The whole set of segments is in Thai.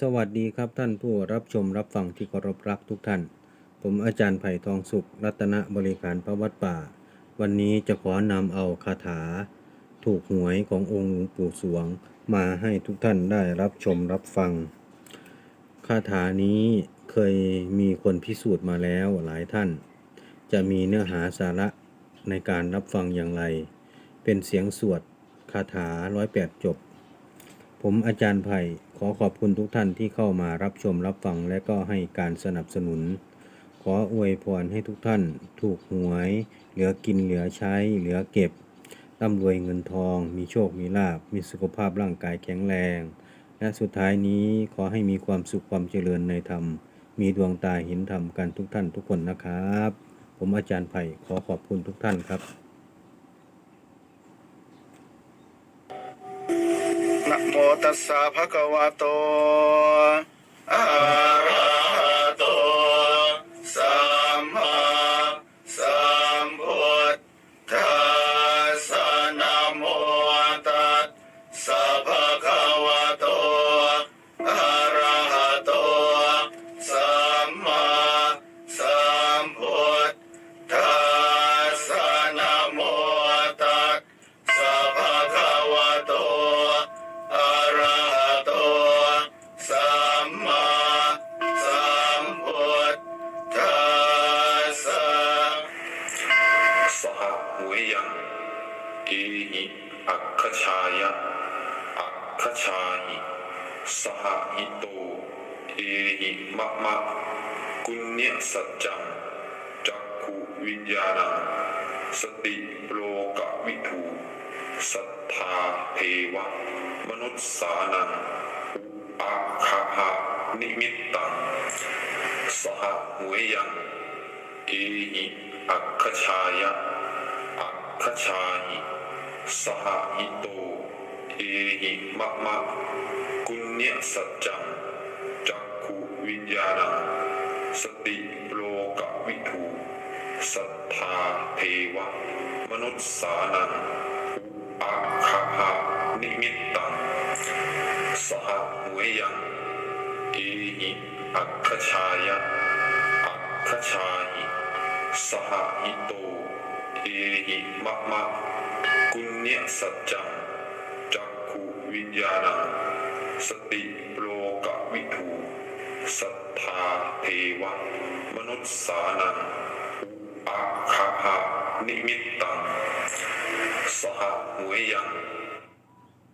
สวัสดีครับท่านผู้รับชมรับฟังที่เคารพรักทุกท่าน ผมอาจารย์ไผ่ทองสุข รัตนบริการพระวัดป่า วันนี้จะขอนำเอาคาถา ถูกหวยขององค์หลวงปู่สวง มาให้ทุกท่านได้รับชมรับฟัง คาถานี้เคยมีคนพิสูจน์มาแล้วหลายท่าน จะมีเนื้อหาสาระในการรับฟังอย่างไร เป็นเสียงสวดคาถาร้อยแปดจบ ผมอาจารย์ไผ่ อขอบคุณทุกท่านที่เข้ามารับชมรับฟังและก็ให้การสนับสนุน ขออวยพรให้ทุกท่านถูกหวย เหลือกินเหลือใช้ เหลือเก็บร่ำรวยเงินทอง มีโชคมีลาภมีสุขภาพร่างกายแข็งแรง และสุดท้ายนี้ขอให้มีความสุขความเจริญในธรรม มีดวงตาเห็นธรรมกันทุกท่านทุกคนนะครับ ผมอาจารย์ไผ่ขอขอบคุณทุกท่านครับ ตัสสะภะคะวะโตอะ เอหิมะมะกุญญสัจจังจักขุวิญญาณังสติโลกวิถูสัทธาเทวะ มนุษย์สานังอุอาคาหะนิมิตตังสหหวยยังเอหิอัคคชายะอัคคชาหิสหหิโต เอหิมะมะกุญญสัจจัง วิญญาณสติโลกวิถูสัทธาเทวะ มนุษย์สานังอุอาคาหะนิมิตตังสหหวยยังเอหิอัคคชายะอัคคชาหิสหหิโตเอหิมะมะกุญญสัจจังจักขุวิญญาณังสติโลกวิถู สัทธาเทวะ มนุษย์สานังอุอาคาหะนิมิตตังสหหวยยัง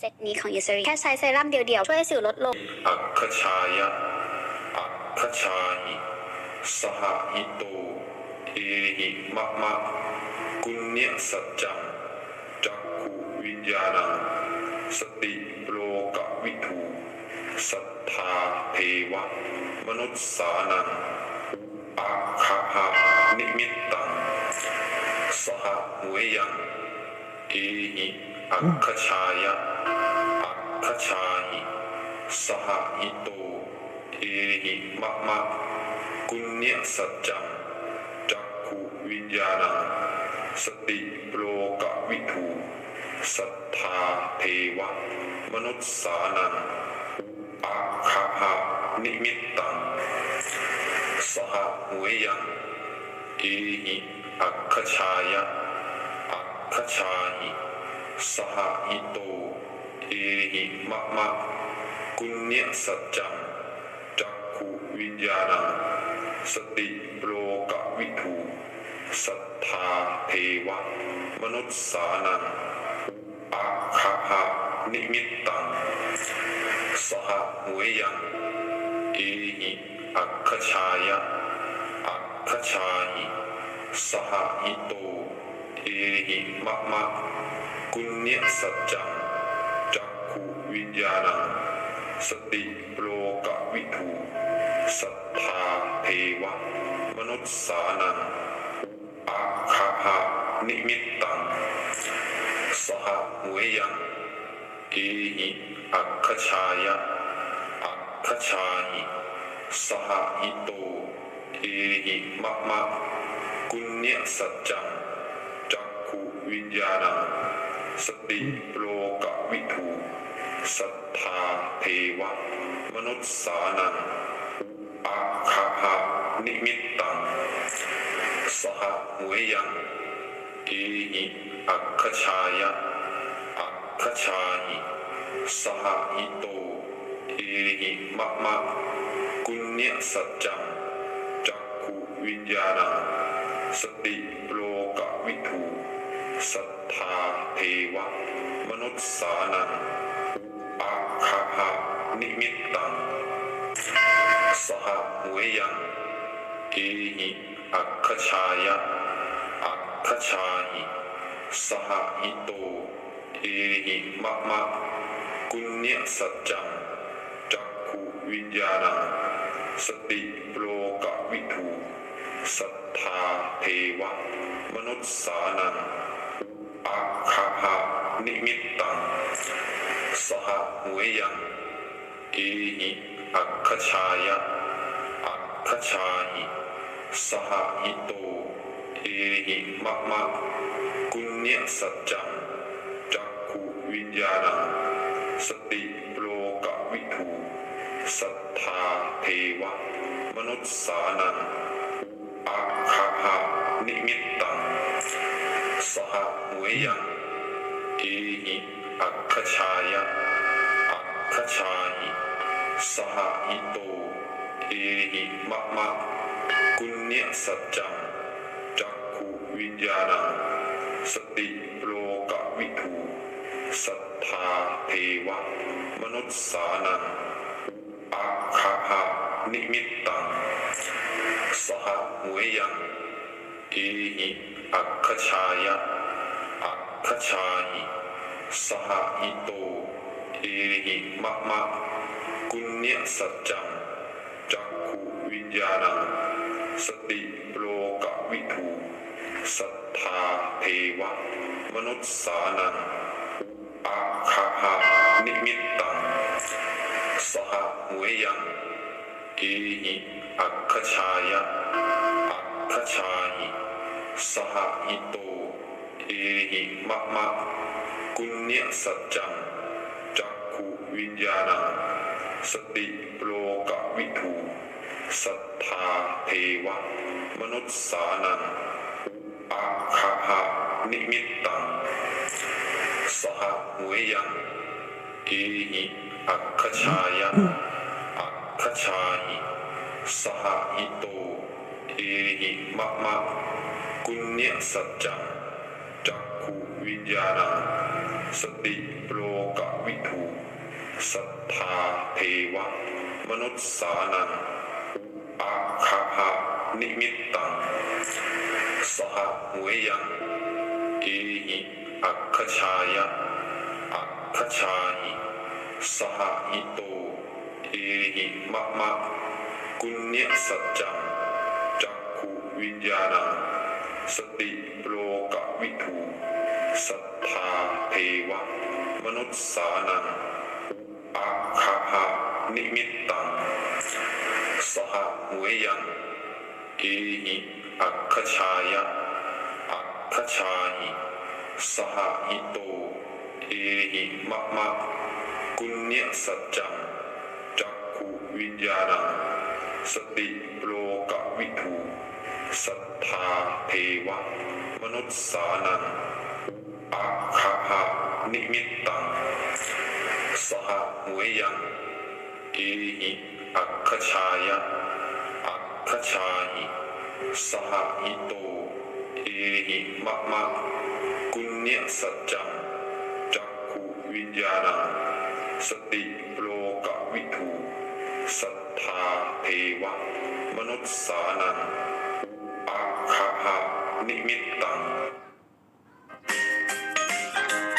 เจ็ดนี้ของยูซรีแค่ใช้เซรั่มเดียวๆ ช่วยให้สิวลดลง อัคคชายะ อัคคชาหิสหหิโต เอหิมะมะกุญญสัจจัง จักขุวิญญาณัง สติโลกวิถู สัทธาเทวะ มนุษย์สานังอาคาหะนิมิตตังสหหวยยังเอหิอัคคชายะอัคคชาหิสหหิโตเอหิมะมะกุญญสัจจังจักขุวิญญาณังสติโลกวิถูสัทธาเทวะ มนุษย์สานัง อาคาหะนิมิตตังสหหวยยังเอหิอัคคชายะอัคคชาหิสหหิโตเอหิมะมะกุญญสัจจังจักขุวิญญาณังสติโลกวิถูสัทธาเทวะ มนุษย์สานังอุอาคาหะนิมิตตัง สหหวยยังเอหิอัคคชายะอัคคชาหิสหหิโตเอหิมะมะกุญญสัจจังจักขุวิญญาณังสติโลกวิถูสัทธาเทวะ มนุษย์สานังอาคาหะนิมิตตัง สหหวยยัง เอหิอัคคชายะอัคคชาหิสหหิโต เอหิมะมะกุญญสัจจังจักขุวิญญาณังสติโลกวิถูสัทธาเทวะ มนุษย์สานังอุอาคาหานิมิตตัง สหหวยยังเอหิอัคคชายะ คชาหิสหหิโตเอหิมะมะ กุญญสัจจัง จักขุวิญญาณัง สติโลกวิถูสัทธาเทวะ มนุษย์สานังอุอาคาหานิมิตตัง สหหวยยังเอหิอัคคชายะอัคคชาหิสหหิโต เอหิมะมะกุญญสัจจังจักขุวิญญาณัง สติโลกวิถูสัทธาเทวะ มนุษย์สานังอุอาคาหานิมิตตัง สหหวยยังเอหิอัคคชายะอัคคชาหิสหหิโต เอหิมะมะกุญญสัจจัง วิญญาณังสติโลกวิถูสัทธาเทวะ มนุษย์สานังอุอาคาหานิมิตตังสหหวยยังเอหิอัคคชายะอัคคชาหิสหหิโตเอหิมะมะกุญญสัจจังจักขุวิญญาณังสติโลกวิถู สัทธาเทวะ มนุษย์สานังอุอาคาหานิมิตตัง สหหวยยังเอหิอัคคชายะอัคคชาหิสหหิโต เอหิมะมะ กุญญสัจจัง จักขุวิญญาณัง สติโลกวิถูสัทธาเทวะ มนุษย์สานัง หานิมิตตังสหหวยยังเอหิอัคคชายะอัคคชาหิสหหิโตเอหิมะมะกุญญสัจจังจักขุวิญญาณังสติโลกวิถูสัทธาเทวะ มนุษย์สานังอุอาคาหานิมิตตัง หหวยยังเอหิอัคคชายะอัคคชาหิสหหิโตเอหิมะมะกุญญสัจจังจักขุวิญญาณังสติโลกวิถูสัทธาเทวะ มนุษย์สานังอุอาคาหานิมิตตังสหหวยยังเอหิอัคคชายะ อัคชาหิสหหิโต เอหิมะมะ กุญญสัจจัง จักขุวิญญาณัง สติโลกวิถูสัทธาเทวะ มนุษย์สานังอุอาคาหานิมิตตัง สหหวยยัง เอหิอัคคชายะอัคคชาหิสหหิโต เอหิมะมะกุญญสัจจังจักขุวิญญาณังสติโลกวิถูสัทธาเทวะ มนุษย์สานังอุอาคาหานิมิตตัง สหหวยยัง เอหิอัคคชายะอัคคชาหิสหหิโต เอหิมะมะกุญญสัจจัง วิญญาณังสติโลกวิถูสัทธาเทวะ มนุษย์สานังอุอาคาหานิมิตตัง